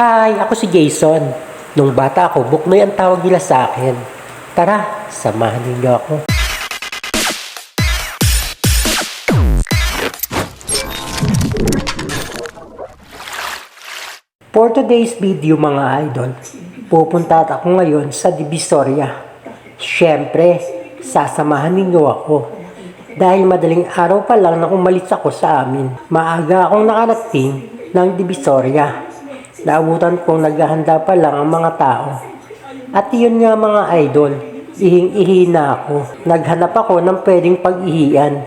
Hi, ako si Jason. Nung bata ako, Buknoy ang tawag nila sa akin. Tara, samahan ninyo ako. For today's video mga idol, pupunta ako ngayon sa Divisoria. Siyempre, sasamahan ninyo ako. Dahil madaling araw pa lang na umalis ako sa amin, maaga akong nakarating ng Divisoria. Naabutan kong naghahanda pa lang ang mga tao. At yun nga mga idol, ihing-ihi na ako. Naghanap ako ng pwedeng pag-ihian.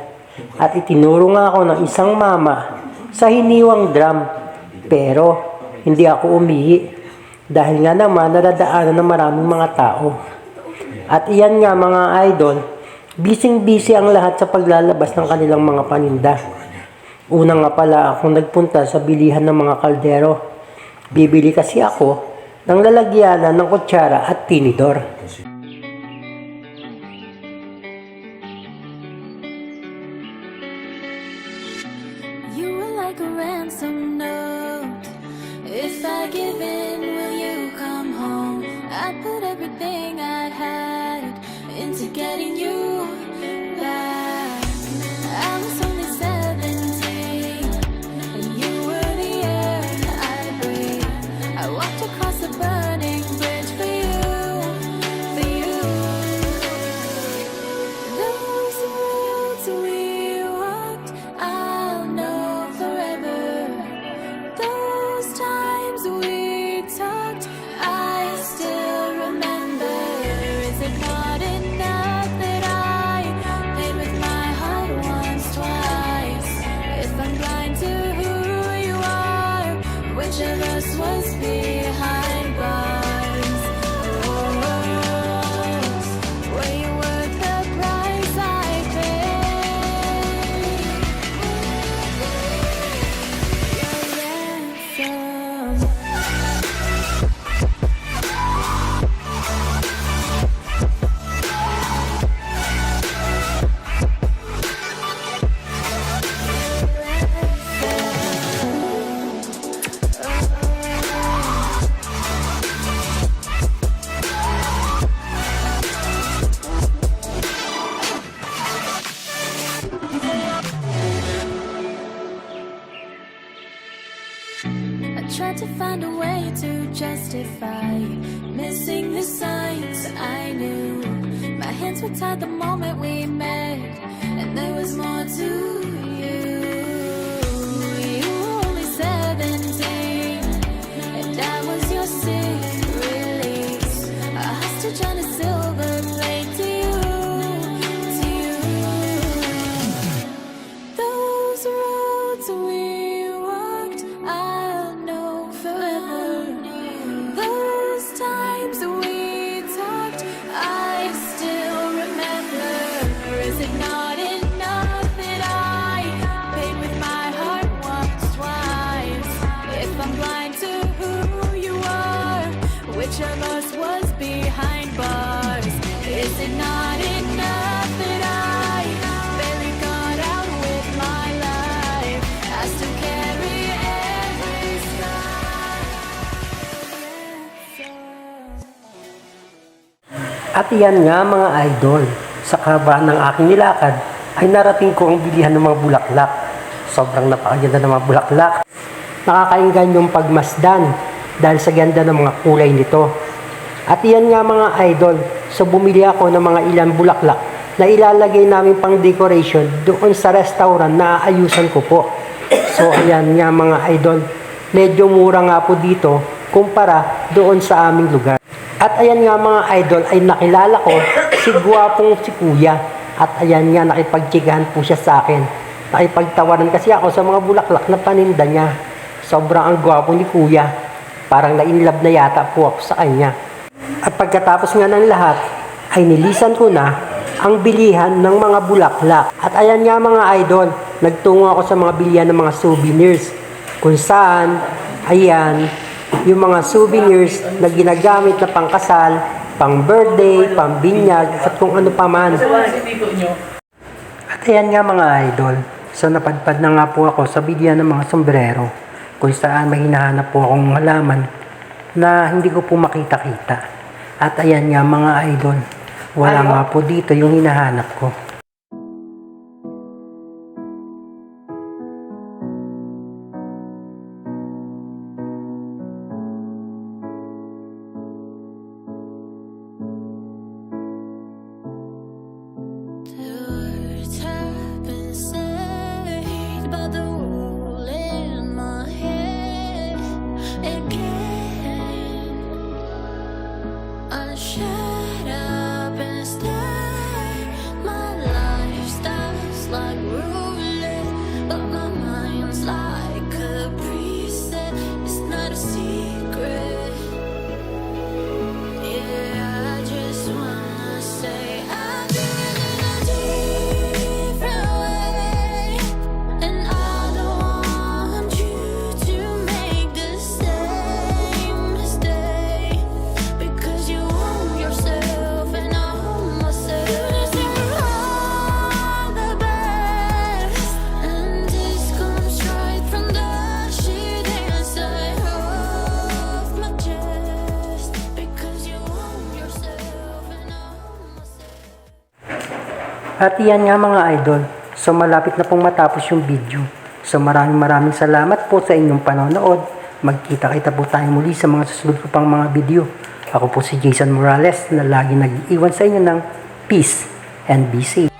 At itinuro nga ako ng isang mama sa hiniwang drum. Pero hindi ako umihi dahil nga naman nadadaanan ng maraming mga tao. At iyan nga mga idol, bising-busy ang lahat sa paglalabas ng kanilang mga paninda. Una nga pala akong nagpunta sa bilihan ng mga kaldero. Bibili kasi ako ng lalagyanan ng kutsara at tinidor. this was me. Justify missing the signs I knew. My hands were tied the moment we met, and there was more to At iyan nga mga idol, sa kabaan ng aking nilakad ay narating ko ang bilihan ng mga bulaklak. Sobrang napakaganda ng mga bulaklak. Nakakainggan yung pagmasdan dahil sa ganda ng mga kulay nito. At iyan nga mga idol, so bumili ako ng mga ilang bulaklak na ilalagay namin pang decoration doon sa restaurant na aayusan ko po. So ayan nga mga idol, medyo mura nga po dito kumpara doon sa aming lugar. At ayan nga mga idol ay nakilala ko si guwapong si kuya. At ayan nga nakipagtsikahan po siya sa akin. Nakipagtawanan kasi ako sa mga bulaklak na paninda niya. Sobrang ang gwapo ni kuya. Parang nainlove na yata po ako sa kanya. At pagkatapos nga ng lahat, ay nilisan ko na ang bilihan ng mga bulaklak. At ayan nga mga idol, nagtungo ako sa mga bilihan ng mga souvenirs. Kung saan, ayan, yung mga souvenirs na ginagamit na pangkasal, pang birthday, pang binyag, at kung ano pa man. At ayan nga mga idol, so napadpad na nga po ako sa bilihan ng mga sombrero, kung saan may hinahanap po akong halaman na hindi ko po makita-kita. At ayan nga mga idol, wala nga po dito yung hinahanap ko. shut up and stay. At iyan nga mga idol, so malapit na pong matapos yung video. So maraming maraming salamat po sa inyong panonood. Magkita-kita po tayo muli sa mga susunod ko pang mga video. Ako po si Jason Morales na lagi nag-iwan sa inyo ng peace and be safe.